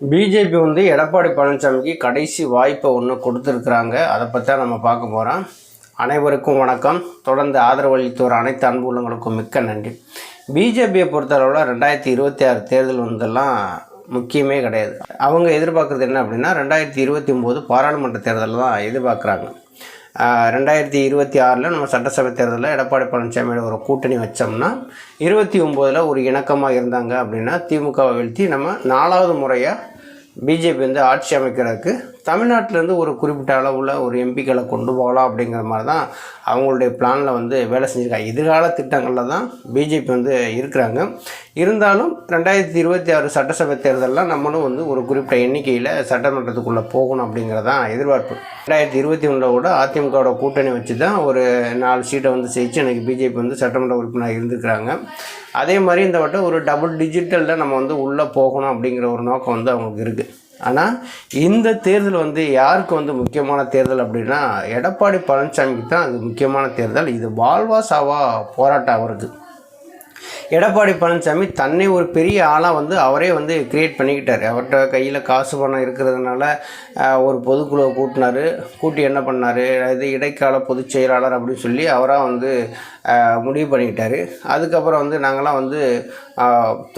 BJP வந்து எடப்பாடி பழனிசாமிக்கு கடைசி வாய்ப்பை ஒன்று கொடுத்துருக்குறாங்க. அதை பற்றி தான் நம்ம பார்க்க போகிறோம் அனைவருக்கும் வணக்கம். தொடர்ந்து ஆதரவு அளித்தோர் அனைத்து அன்பு உள்ளங்களுக்கும் மிக்க நன்றி. பிஜேபியை பொறுத்தளவில் ரெண்டாயிரத்தி இருபத்தி ஆறு தேர்தல் வந்தெல்லாம் முக்கியமே கிடையாது. அவங்க எதிர்பார்க்குறது என்ன அப்படின்னா ரெண்டாயிரத்தி இருபத்தி ஒம்போது பாராளுமன்ற தேர்தலில் தான் எதிர்பார்க்குறாங்க. ரெண்டாயிரத்தி இருபத்தி ஆறில் நம்ம சட்டசபை தேர்தலில் எடப்பாடி பழனிசாமியோட ஒரு கூட்டணி வச்சோம்னா இருபத்தி ஒம்போதில் ஒரு இணக்கமாக இருந்தாங்க அப்படின்னா திமுகவை வீழ்த்தி நம்ம நாலாவது முறையாக பிஜேபி வந்து ஆட்சி அமைக்கிறதுக்கு தமிழ்நாட்டிலேருந்து ஒரு குறிப்பிட்ட அளவில் ஒரு எம்பிக்களை கொண்டு போகலாம் அப்படிங்கிற மாதிரி தான் அவங்களுடைய பிளானில் வந்து வேலை செஞ்சுருக்காங்க. எதிர்கால திட்டங்களில் தான் பிஜேபி வந்து இருக்கிறாங்க. இருந்தாலும் ரெண்டாயிரத்தி இருபத்தி ஆறு சட்டசபை தேர்தலில் நம்மளும் வந்து ஒரு குறிப்பிட்ட எண்ணிக்கையில் சட்டமன்றத்துக்குள்ளே போகணும் அப்படிங்கிறதான் எதிர்பார்ப்பு. ரெண்டாயிரத்தி இருபத்தி ஒன்றில் கூட அதிமுகவோட கூட்டணி வச்சு தான் ஒரு நாலு சீட்டை வந்து ஜெயிச்சு எனக்கு பிஜேபி வந்து சட்டமன்ற உறுப்பினர் இருந்துக்கிறாங்க அதே மாதிரி இந்த வட்டம் ஒரு டபுள் டிஜிட்டலில் நம்ம வந்து உள்ளே போகணும் அப்படிங்கிற ஒரு நோக்கம் வந்து அவங்களுக்கு இருக்குது ஆனால் இந்த தேர்தல் வந்து யாருக்கு வந்து முக்கியமான தேர்தல் அப்படின்னா எடப்பாடி பழனிசாமிக்கு தான் அது முக்கியமான தேர்தல். இது வாழ்வா சாவா போராட்டம் அவருக்கு. எடப்பாடி பழனிசாமி தன்னை ஒரு பெரிய ஆளாக வந்து அவரே வந்து கிரியேட் பண்ணிக்கிட்டார். அவர்கிட்ட கையில் காசு பணம் இருக்கிறதுனால ஒரு பொதுக்குழுவை கூட்டினாரு. கூட்டி என்ன பண்ணார்? இது இடைக்கால பொதுச் செயலாளர் அப்படின்னு சொல்லி அவராக வந்து முடிவு பண்ணிக்கிட்டாரு. அதுக்கப்புறம் வந்து நாங்களாம் வந்து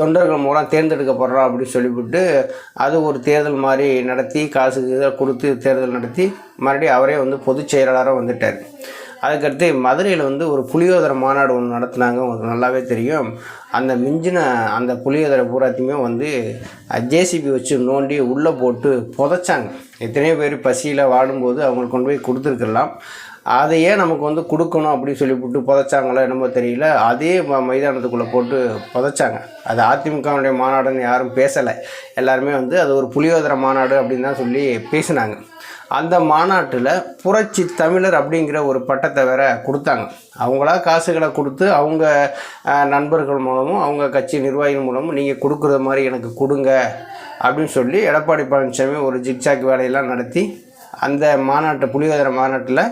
தொண்டர்கள் மூலம் தேர்ந்தெடுக்கப்படுறோம் அப்படின்னு சொல்லிவிட்டு அது ஒரு தேர்தல் மாதிரி நடத்தி காசு இதை கொடுத்து தேர்தல் நடத்தி மறுபடியும் அவரே வந்து பொதுச் செயலாளராக வந்துட்டார். அதுக்கடுத்து மதுரையில் வந்து ஒரு புளியோதரை மாநாடு ஒன்று நடத்துனாங்க. உங்களுக்கு நல்லாவே தெரியும். அந்த மிஞ்சின அந்த புளியோதரை பூராத்தையுமே வந்து ஜேசிபி வச்சு நோண்டி உள்ளே போட்டு புதைச்சாங்க. எத்தனையோ பேர் பசியில் வாடும்போது அவங்களுக்கு கொண்டு போய் கொடுத்துருக்கலாம். அதையே நமக்கு வந்து கொடுக்கணும் அப்படின்னு சொல்லிவிட்டு புதைச்சாங்களோ என்னமோ தெரியல. அதே ம- மைதானத்துக்குள்ளே போட்டு புதைச்சாங்க. அது அதிமுகவுடைய மாநாடுன்னு யாரும் பேசலை. எல்லாருமே வந்து அது ஒரு புளியோதர மாநாடு அப்படின்னு தான் சொல்லி பேசினாங்க. அந்த மாநாட்டில் புரட்சி தமிழர் அப்படிங்கிற ஒரு பட்டத்தை வேற கொடுத்தாங்க. அவங்களா காசுகளை கொடுத்து அவங்க நண்பர்கள் மூலமும் அவங்க கட்சி நிர்வாகிகள் மூலமும் நீங்கள் கொடுக்குற மாதிரி எனக்கு கொடுங்க அப்படின்னு சொல்லி எடப்பாடி பழனிசாமி ஒரு ஜிக்ஜாக் வேலையெல்லாம் நடத்தி அந்த மாநாட்டு புலியோதர மாநாட்டில்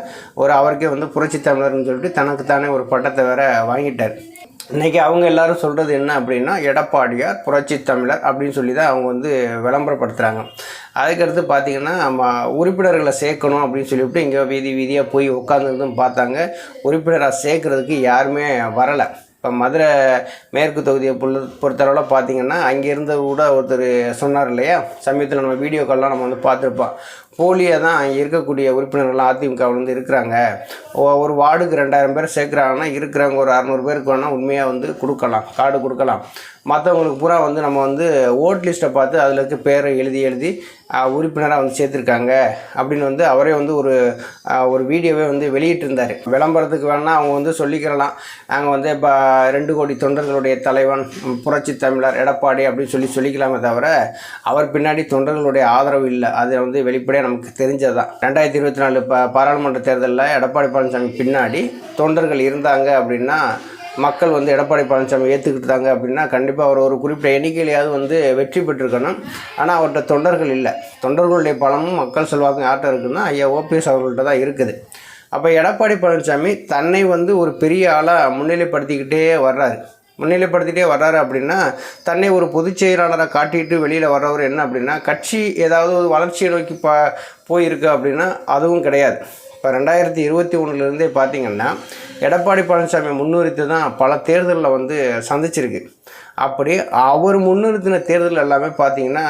ஒரு அவருக்கே வந்து புரட்சி தமிழர்னு சொல்லிட்டு தனக்குத்தானே ஒரு பட்டத்தை வேற வாங்கிட்டார். இன்றைக்கி அவங்க எல்லாரும் சொல்கிறது என்ன அப்படின்னா எடப்பாடியார் புரட்சி தமிழர் அப்படின்னு சொல்லி தான் அவங்க வந்து விளம்பரப்படுத்துகிறாங்க அதுக்கடுத்து பார்த்திங்கன்னா நம்ம உறுப்பினர்களை சேர்க்கணும் அப்படின்னு சொல்லிவிட்டு இங்கே வீதி வீதியாக போய் உட்காந்துருந்தும் பார்த்தாங்க. உறுப்பினராக சேர்க்கறதுக்கு யாருமே வரலை. இப்போ மதுரை மேற்கு தொகுதியை பொறு பொறுத்தளவில் பார்த்தீங்கன்னா அங்கே இருந்த கூட ஒருத்தர் சொன்னார் இல்லையா? சமயத்தில் நம்ம வீடியோ கால்லாம் நம்ம வந்து பார்த்துருப்போம். போலியாக தான் இருக்கக்கூடிய உறுப்பினர்கள்லாம் அதிமுகவில் வந்து இருக்கிறாங்க. ஒரு வார்டுக்கு ரெண்டாயிரம் பேர் சேர்க்குறாங்கன்னா இருக்கிறவங்க ஒரு அறநூறு பேருக்கு வேணால் உண்மையாக வந்து கொடுக்கலாம் கார்டு கொடுக்கலாம். மற்றவங்களுக்கு பூரா வந்து நம்ம வந்து ஓட் லிஸ்ட்டை பார்த்து அதில் இருக்க பேரை எழுதி எழுதி உறுப்பினராக வந்து சேர்த்துருக்காங்க. அப்படின்னு வந்து அவரே வந்து ஒரு ஒரு வீடியோவே வந்து வெளியிட்டிருந்தார். விளம்பரத்துக்கு வேணால் அவங்க வந்து சொல்லிக்கிறலாம். நாங்கள் வந்து இப்போ ரெண்டு கோடி தொண்டர்களுடைய தலைவன் புரட்சி தமிழர் எடப்பாடி அப்படின்னு சொல்லி சொல்லிக்கலாமே தவிர அவர் பின்னாடி தொண்டர்களுடைய ஆதரவு இல்லை. அதை வந்து வெளிப்படையாக நமக்கு தெரிஞ்சது தான் ரெண்டாயிரத்தி இருபத்தி நாலு ப பாராளுமன்ற தேர்தலில் எடப்பாடி பழனிசாமி பின்னாடி தொண்டர்கள் இருந்தாங்க அப்படின்னா மக்கள் வந்து எடப்பாடி பழனிசாமி ஏற்றுக்கிட்டாங்க அப்படின்னா கண்டிப்பாக அவர் ஒரு குறிப்பிட்ட எண்ணிக்கையிலையாவது வந்து வெற்றி பெற்றிருக்கணும். ஆனால் அவர்கிட்ட தொண்டர்கள் இல்லை. தொண்டர்களுடைய பலமும் மக்கள் செல்வாக்கும் யார்கிட்ட இருக்குன்னா ஐயா ஓபிஎஸ் அவர்கள்ட்ட தான் இருக்குது. அப்போ எடப்பாடி பழனிசாமி தன்னை வந்து ஒரு பெரிய ஆளாக முன்னிலைப்படுத்திக்கிட்டே வர்றாரு. முன்னிலைப்படுத்திட்டே வர்றாரு அப்படின்னா தன்னை ஒரு பொதுச் செயலாளராக காட்டிட்டு வெளியில் வர்றவர் என்ன அப்படின்னா கட்சி ஏதாவது ஒரு வளர்ச்சியை நோக்கி பா போயிருக்கு அப்படின்னா அதுவும் கிடையாது. இப்போ ரெண்டாயிரத்தி இருபத்தி ஒன்றுலேருந்தே பார்த்தீங்கன்னா எடப்பாடி பழனிசாமி முன்னிறுத்தி தான் பல தேர்தலில் வந்து சந்திச்சிருக்கு. அப்படி அவர் முன்னிறுத்தின தேர்தல் எல்லாமே பார்த்தீங்கன்னா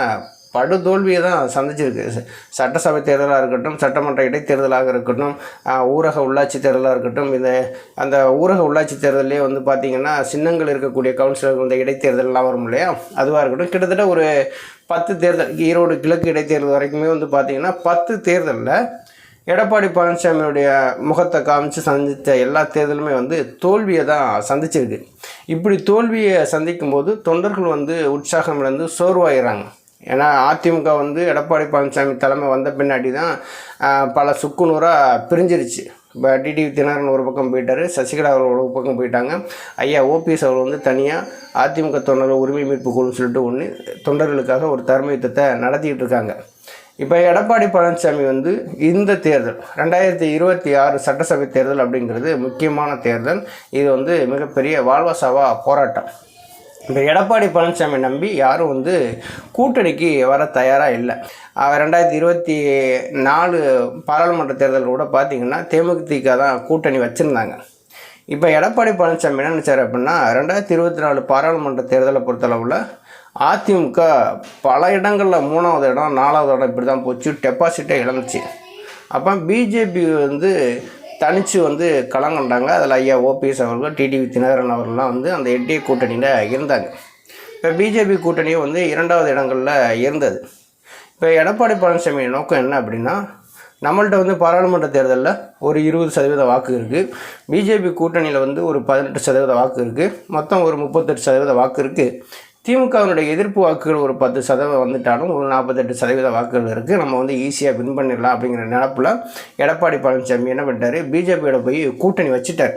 படுதோல்வியை தான் சந்திச்சிருக்கு சட்டசபை தேர்தலாக இருக்கட்டும் சட்டமன்ற இடைத்தேர்தலாக இருக்கட்டும் ஊரக உள்ளாட்சி தேர்தலாக இருக்கட்டும் இந்த அந்த ஊரக உள்ளாட்சி தேர்தலே வந்து பார்த்திங்கன்னா சின்னங்கள் இருக்கக்கூடிய கவுன்சிலர்கள் இந்த இடைத்தேர்தலெலாம் வரும் இல்லையா? அதுவாக இருக்கட்டும் கிட்டத்தட்ட ஒரு பத்து தேர்தல் ஈரோடு கிழக்கு இடைத்தேர்தல் வரைக்குமே வந்து பார்த்திங்கன்னா பத்து தேர்தலில் எடப்பாடி பழனிசாமியுடைய முகத்தை காமிச்சு சந்தித்த எல்லா தேர்தலுமே வந்து தோல்வியை தான் சந்திச்சிருக்கு. இப்படி தோல்வியை சந்திக்கும் போது தொண்டர்கள் வந்து உற்சாகம் இழந்து சோர்வாயிடுறாங்க ஏன்னா அதிமுக வந்து எடப்பாடி பழனிசாமி தலைமை வந்த பின்னாடி தான் பல சுக்குநூறாக பிரிஞ்சிருச்சு. இப்போ டிடிவி தினகரன் ஒரு பக்கம் போயிட்டாரு சசிகலா அவர் ஒரு பக்கம் போயிட்டாங்க. ஐயா ஓபிஎஸ் அவர் வந்து தனியாக அதிமுக தொண்டர்கள் உரிமை மீட்பு குழுன்னு சொல்லிட்டு ஒன்று தொண்டர்களுக்காக ஒரு தர்ம யுத்தத்தை நடத்திக்கிட்டு இருக்காங்க. இப்போ எடப்பாடி பழனிசாமி வந்து இந்த தேர்தல் ரெண்டாயிரத்தி இருபத்தி ஆறு சட்டசபை தேர்தல் அப்படிங்கிறது முக்கியமான தேர்தல். இது வந்து மிகப்பெரிய வாழ்வாசாவா போராட்டம். இந்த எடப்பாடி பழனிசாமி நம்பி யாரும் வந்து கூட்டணிக்கு வர தயாராக இல்லை. அவர் ரெண்டாயிரத்தி இருபத்தி நாலு பாராளுமன்ற தேர்தல் கூட பார்த்தீங்கன்னா தேமுதிக தான் கூட்டணி வச்சுருந்தாங்க. இப்போ எடப்பாடி பழனிசாமி என்ன நினச்சார் அப்படின்னா ரெண்டாயிரத்தி இருபத்தி நாலு பாராளுமன்ற தேர்தலை பொறுத்தளவில் அதிமுக பல இடங்களில் மூணாவது இடம் நாலாவது இடம் இப்படி தான் போச்சு டெபாசிட்டே இழந்துச்சு. அப்போ பிஜேபி வந்து தனித்து வந்து களங்கண்டாங்க அதில் ஐயா ஓபிஎஸ் அவர்கள் டிடிவி தினகரன் அவர்கள்லாம் வந்து அந்த என்டிஏ கூட்டணியில் இருந்தாங்க. இப்போ பிஜேபி கூட்டணியும் வந்து இரண்டாவது இடங்களில் இருந்தது. இப்போ எடப்பாடி பழனிசாமி நோக்கம் என்ன அப்படின்னா நம்மள்ட்ட வந்து பாராளுமன்ற தேர்தலில் ஒரு இருபது சதவீத வாக்கு இருக்குது பிஜேபி கூட்டணியில் வந்து ஒரு பதினெட்டு சதவீத வாக்கு இருக்குது மொத்தம் ஒரு முப்பத்தெட்டு சதவீத வாக்கு இருக்குது திமுகவினுடைய எதிர்ப்பு வாக்குகள் ஒரு பத்து சதவீதம் வந்துட்டாலும் ஒரு நாற்பத்தெட்டு சதவீத வாக்குகள் இருக்குது நம்ம வந்து ஈஸியாக வின் பண்ணிடலாம் அப்படிங்கிற நினப்பில் எடப்பாடி பழனிசாமி என்ன பண்ணிட்டாரு? பிஜேபியோட போய் கூட்டணி வச்சுட்டார்.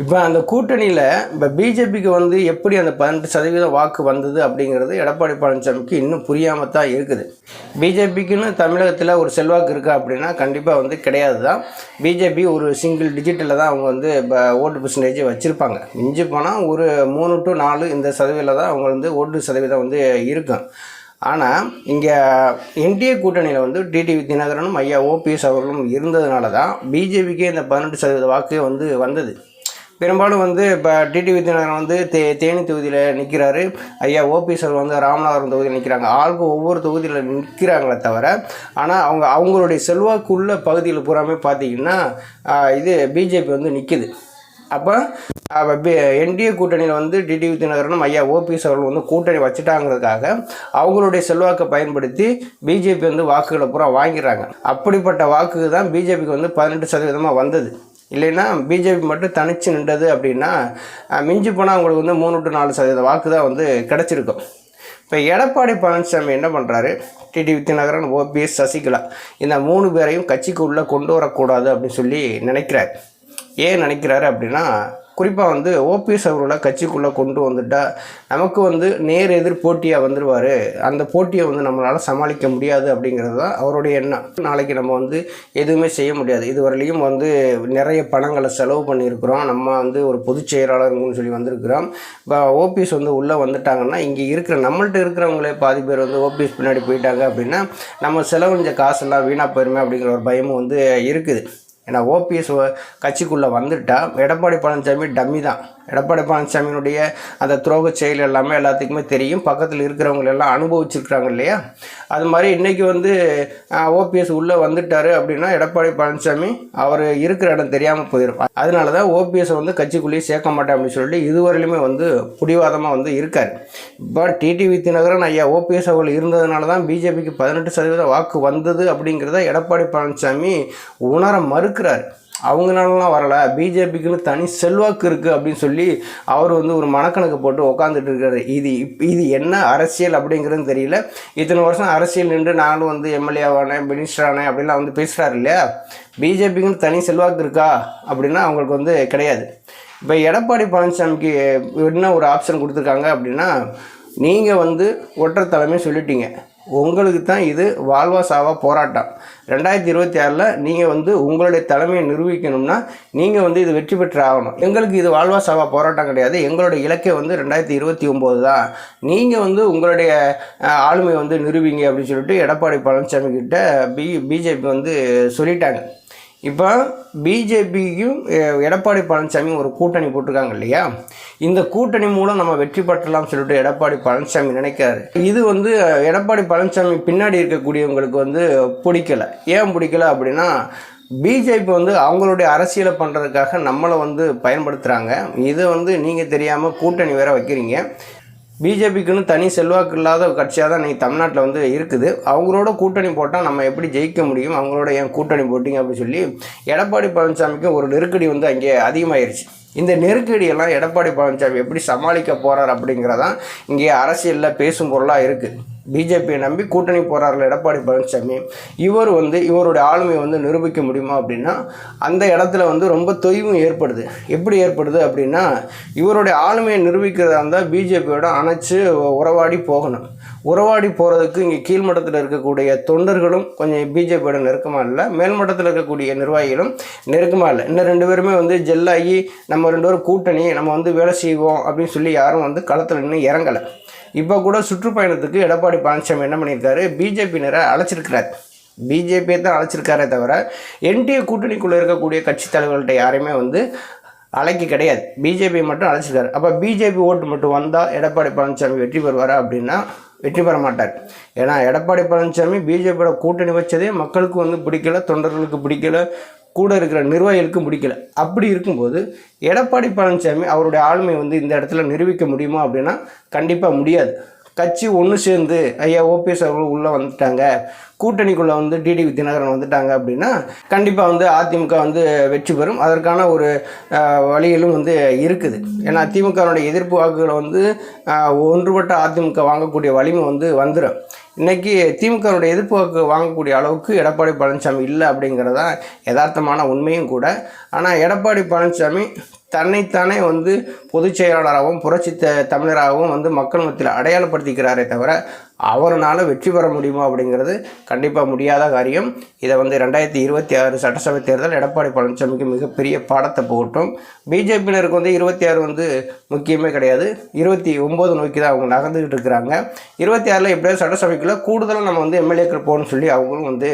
இப்போ அந்த கூட்டணியில் இப்போ பிஜேபிக்கு வந்து எப்படி அந்த பதினெட்டு சதவீதம் வாக்கு வந்தது அப்படிங்கிறது எடப்பாடி பழனிசாமிக்கு இன்னும் புரியாமல் தான் இருக்குது பிஜேபிக்குன்னு தமிழகத்தில் ஒரு செல்வாக்கு இருக்கா அப்படின்னா கண்டிப்பாக வந்து கிடையாது தான் பிஜேபி ஒரு சிங்கிள் டிஜிட்டில் தான் அவங்க வந்து இப்போ ஓட்டு பர்சன்டேஜ் வச்சுருப்பாங்க. மிஞ்சி போனால் ஒரு மூணு டு நாலு இந்த சதவீதம் தான் அவங்க வந்து ஓட்டு சதவீதம் வந்து இருக்கும் ஆனால் இங்கே என்டிஏ கூட்டணியில் வந்து டிடிவி தினகரனும் ஐயா ஓபிஎஸ் அவர்களும் இருந்ததுனால தான் பிஜேபிக்கே இந்த பதினெட்டு சதவீத வாக்கு வந்து வந்தது. பெரும்பாலும் வந்து இப்போ டிடி தினகரன் வந்து தே தேனி தொகுதியில் நிற்கிறாரு ஐயா ஓபிஎஸ்எல் வந்து ராமநாதபுரம் தொகுதியில் நிற்கிறாங்க ஆளுக்கு ஒவ்வொரு தொகுதியில் நிற்கிறாங்களே தவிர ஆனால் அவங்க அவங்களுடைய செல்வாக்குள்ள பகுதியில் பூராமே பார்த்தீங்கன்னா இது பிஜேபி வந்து நிற்கிது அப்போ என்டிஏ கூட்டணியில் வந்து டிடி தினகரனும் ஐயா ஓபிஎஸ் அவர்கள் வந்து கூட்டணி வச்சுட்டாங்கிறதுக்காக அவங்களுடைய செல்வாக்கை பயன்படுத்தி பிஜேபி வந்து வாக்குகளை பூரா வாங்கிடுறாங்க. அப்படிப்பட்ட வாக்கு தான் பிஜேபிக்கு வந்து பதினெட்டு சதவீதமாக வந்தது. இல்லைன்னா பிஜேபி மட்டும் தனிச்சு நின்றது அப்படின்னா மிஞ்சி போனால் அவங்களுக்கு வந்து மூணு டு நாலு சதவீத வாக்கு தான் வந்து கிடச்சிருக்கும். இப்போ எடப்பாடி பழனிசாமி என்ன பண்ணுறாரு டிடி வித்யநகரன் ஓபிஎஸ் சசிகலா இந்த மூணு பேரையும் கட்சிக்கு உள்ளே கொண்டு வரக்கூடாது அப்படின்னு சொல்லி நினைக்கிறார். ஏன் நினைக்கிறாரு அப்படின்னா குறிப்பாக வந்து ஓபிஎஸ் அவர்களை கட்சிக்குள்ளே கொண்டு வந்துட்டா நமக்கு வந்து நேர் எதிர் போட்டியாக வந்துடுவார் அந்த போட்டியை வந்து நம்மளால் சமாளிக்க முடியாது அப்படிங்கிறது தான் அவருடைய எண்ணம். நாளைக்கு நம்ம வந்து எதுவுமே செய்ய முடியாது. இதுவரையிலையும் வந்து நிறைய பணங்களை செலவு பண்ணியிருக்கிறோம். நம்ம வந்து ஒரு பொதுச் செயலாளர்னு சொல்லி வந்திருக்கிறோம். இப்போ ஓபிஎஸ் வந்து உள்ளே வந்துட்டாங்கன்னா இங்கே இருக்கிற நம்மள்ட்ட இருக்கிறவங்களே பாதி பேர் வந்து ஓபிஎஸ் பின்னாடி போயிட்டாங்க அப்படின்னா நம்ம செலவழிஞ்ச காசெல்லாம் வீணாக போயிருமே அப்படிங்கிற ஒரு பயமும் வந்து இருக்குது. ஏன்னா ஓபிஎஸ் கட்சிக்குள்ளே வந்துட்டால் எடப்பாடி பழனிசாமி டம்மி தான் எடப்பாடி பழனிசாமியினுடைய அந்த துரோக செயல் எல்லாமே எல்லாத்துக்குமே தெரியும். பக்கத்தில் இருக்கிறவங்க எல்லாம் அனுபவிச்சிருக்கிறாங்க இல்லையா? அது மாதிரி இன்றைக்கி வந்து ஓபிஎஸ் உள்ளே வந்துட்டார் அப்படின்னா எடப்பாடி பழனிசாமி அவர் இருக்கிற இடம் தெரியாமல் போயிருப்பார் அதனால தான் ஓபிஎஸ் வந்து கட்சிக்குள்ளேயே சேர்க்க மாட்டேன் அப்படின்னு சொல்லிட்டு இதுவரையிலுமே வந்து பிடிவாதமாக வந்து இருக்கார். இப்போ டிடிவி தினகரன் ஐயா ஓபிஎஸ் அவர்கள் இருந்ததுனால தான் பிஜேபிக்கு பதினெட்டு சதவீத வாக்கு வந்தது அப்படிங்கிறத எடப்பாடி பழனிசாமி உணர மறுக்கிறார். அவங்களாலலாம் வரல. பிஜேபிக்குன்னு தனி செல்வாக்கு இருக்குது அப்படின்னு சொல்லி அவர் வந்து ஒரு மனக்கணக்கு போட்டு உக்காந்துட்டு இருக்காரு. இது இப்- இது என்ன அரசியல் அப்படிங்கிறது தெரியல. இத்தனை வருஷம் அரசியல் நின்று நானும் வந்து எம்எல்ஏ ஆனேன் மினிஸ்டர் ஆனேன் அப்படின்லாம் வந்து பேசுகிறாரு இல்லையா? பிஜேபிக்குன்னு தனி செல்வாக்கு இருக்கா அப்படின்னா அவங்களுக்கு வந்து கிடையாது. இப்போ எடப்பாடி பழனிசாமிக்கு என்ன ஒரு ஆப்ஷன் கொடுத்துருக்காங்க அப்படின்னா நீங்கள் வந்து ஒற்றை தலைமை சொல்லிட்டீங்க. உங்களுக்கு தான் இது வாழ்வா சாவா போராட்டம். ரெண்டாயிரத்தி இருபத்தி ஆறில் நீங்கள் வந்து உங்களுடைய தலைமையை நிரூபிக்கணும்னா நீங்கள் வந்து இது வெற்றி பெற்று ஆகணும். எங்களுக்கு இது வாழ்வா சாவா போராட்டம் கிடையாது. எங்களுடைய இலக்கை வந்து ரெண்டாயிரத்தி இருபத்தி ஒம்பது தான். நீங்கள் வந்து உங்களுடைய ஆளுமையை வந்து நிரூபிங்க அப்படின்னு சொல்லிட்டு எடப்பாடி பழனிசாமி கிட்ட பி பிஜேபி வந்து சொல்லிட்டாங்க. இப்போ பிஜேபிக்கும் எடப்பாடி பழனிசாமி ஒரு கூட்டணி போட்டிருக்காங்க இல்லையா? இந்த கூட்டணி மூலம் நம்ம வெற்றி பெற்றலாம் சொல்லிட்டு எடப்பாடி பழனிசாமி நினைக்கிறாரு. இது வந்து எடப்பாடி பழனிசாமி பின்னாடி இருக்கக்கூடியவங்களுக்கு வந்து பிடிக்கல. ஏன் பிடிக்கல அப்படின்னா பிஜேபி வந்து அவங்களுடைய அரசியலை பண்ணுறதுக்காக நம்மளை வந்து பயன்படுத்துகிறாங்க இதை வந்து நீங்கள் தெரியாமல் கூட்டணி வேற வைக்கிறீங்க. பிஜேபிக்குன்னு தனி செல்வாக்கு இல்லாத கட்சியாக தான் இன்றைக்கி தமிழ்நாட்டில் வந்து இருக்குது. அவங்களோட கூட்டணி போட்டால் நம்ம எப்படி ஜெயிக்க முடியும்? அவங்களோட ஏன் கூட்டணி போட்டிங்க அப்படின்னு சொல்லி எடப்பாடி பழனிசாமிக்கு ஒரு நெருக்கடி வந்து அங்கே அதிகமாயிருச்சு. இந்த நெருக்கடியெல்லாம் எடப்பாடி பழனிசாமி எப்படி சமாளிக்க போகிறார் அப்படிங்கிறதான் இங்கே அரசியலில் பேசும் பொருளாக இருக்குது. பிஜேபியை நம்பி கூட்டணி போகிறார்கள் எடப்பாடி பழனிசாமி. இவர் வந்து இவருடைய ஆளுமையை வந்து நிரூபிக்க முடியுமா அப்படின்னா அந்த இடத்துல வந்து ரொம்ப தொய்வும் ஏற்படுது. எப்படி ஏற்படுது அப்படின்னா இவருடைய ஆளுமையை நிரூபிக்கிறதா இருந்தால் பிஜேபியோட அணைச்சு உறவாடி போகணும். உறவாடி போகிறதுக்கு இங்கே கீழ்மட்டத்தில் இருக்கக்கூடிய தொண்டர்களும் கொஞ்சம் பிஜேபியோட நெருக்கமாக இல்லை மேல்மட்டத்தில் இருக்கக்கூடிய நிர்வாகிகளும் நெருக்கமாக இல்லை. இன்னும் ரெண்டு பேருமே வந்து ஜெல்லாகி நம்ம ரெண்டு பேரும் கூட்டணி நம்ம வந்து வேலை செய்வோம் அப்படின்னு சொல்லி யாரும் வந்து களத்தில் இன்னும் இறங்கலை. இப்போ கூட சுற்றுப்பயணத்துக்கு எடப்பாடி பழனிசாமி என்ன பண்ணியிருக்காரு? பிஜேபியினரை அழைச்சிருக்கிறார். பிஜேபியை தான் அழைச்சிருக்காரே தவிர என்டிஏ கூட்டணிக்குள்ளே இருக்கக்கூடிய கட்சி தலைவர்கள்ட்ட யாரையுமே வந்து அழைக்க கிடையாது. பிஜேபி மட்டும் அழைச்சிருக்காரு. அப்போ பிஜேபி ஓட்டு மட்டும் வந்தால் எடப்பாடி பழனிசாமி வெற்றி பெறுவாரா அப்படின்னா வெற்றி பெற மாட்டார். ஏன்னா எடப்பாடி பழனிசாமி பிஜேபியோட கூட்டணி வச்சதே மக்களுக்கு வந்து பிடிக்கல தொண்டர்களுக்கு பிடிக்கல கூட இருக்கிற நிர்வாகிகளுக்கும் பிடிக்கல அப்படி இருக்கும்போது எடப்பாடி பழனிசாமி அவருடைய ஆளுமை வந்து இந்த இடத்துல நிரூபிக்க முடியுமா அப்படின்னா கண்டிப்பாக முடியாது. கட்சி ஒன்று சேர்ந்து ஐயா ஓபிஎஸ் அவர்கள் உள்ளே வந்துட்டாங்க. கூட்டணிக்குள்ளே வந்து டிடிவி தினகரன் வந்துட்டாங்க அப்படின்னா கண்டிப்பாக வந்து அதிமுக வந்து வெற்றி பெறும். அதற்கான ஒரு வழிகளும் வந்து இருக்குது. ஏன்னா திமுகவுடைய எதிர்ப்பு வாக்குகளை வந்து ஒன்றுபட்ட அதிமுக வாங்கக்கூடிய வலிமை வந்து வந்துடும் இன்றைக்கி திமுகவுடைய எதிர்ப்பு வாக்கு வாங்கக்கூடிய அளவுக்கு எடப்பாடி பழனிசாமி இல்லை அப்படிங்கிறதான் யதார்த்தமான உண்மையும் கூட. ஆனால் எடப்பாடி பழனிசாமி தன்னைத்தானே வந்து பொதுச் செயலாளராகவும் புரட்சி த தமிழராகவும் வந்து மக்கள் மத்தியில் அடையாளப்படுத்திக்கிறாரே தவிர அவரால் வெற்றி பெற முடியுமா அப்படிங்கிறது கண்டிப்பாக முடியாத காரியம். இதை வந்து ரெண்டாயிரத்தி இருபத்தி ஆறு சட்டசபை தேர்தல் எடப்பாடி பழனிசாமிக்கு மிகப்பெரிய பாடத்தை போகட்டும். பிஜேபியினருக்கு வந்து இருபத்தி ஆறு வந்து முக்கியமே கிடையாது. இருபத்தி ஒம்பது நோக்கி தான் அவங்க நகர்ந்துக்கிட்டு இருக்கிறாங்க. இருபத்தி ஆறில் எப்படியாவது சட்டசபைக்குள்ளே கூடுதலாக நம்ம வந்து எம்எல்ஏக்கள் போகணும்னு சொல்லி அவங்களும் வந்து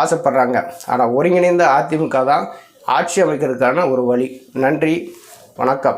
ஆசைப்பட்றாங்க. ஆனால் ஒருங்கிணைந்த அதிமுக தான் ஆட்சி அமைக்கிறதுக்கான ஒரு வழி. நன்றி. வணக்கம்.